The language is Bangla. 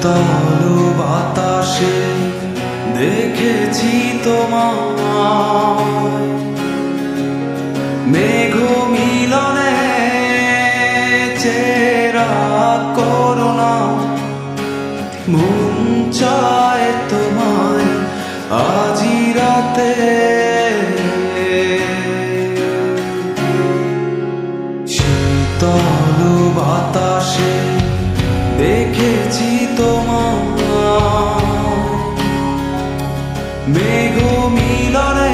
শীতল বাতাসে দেখেছি তোমায়। মেঘ মিলনে চেরা করোনা মন তোমায় আজি রাতে। শীতল বাতাসে দেখেছি তোমার। মেঘ মিলনে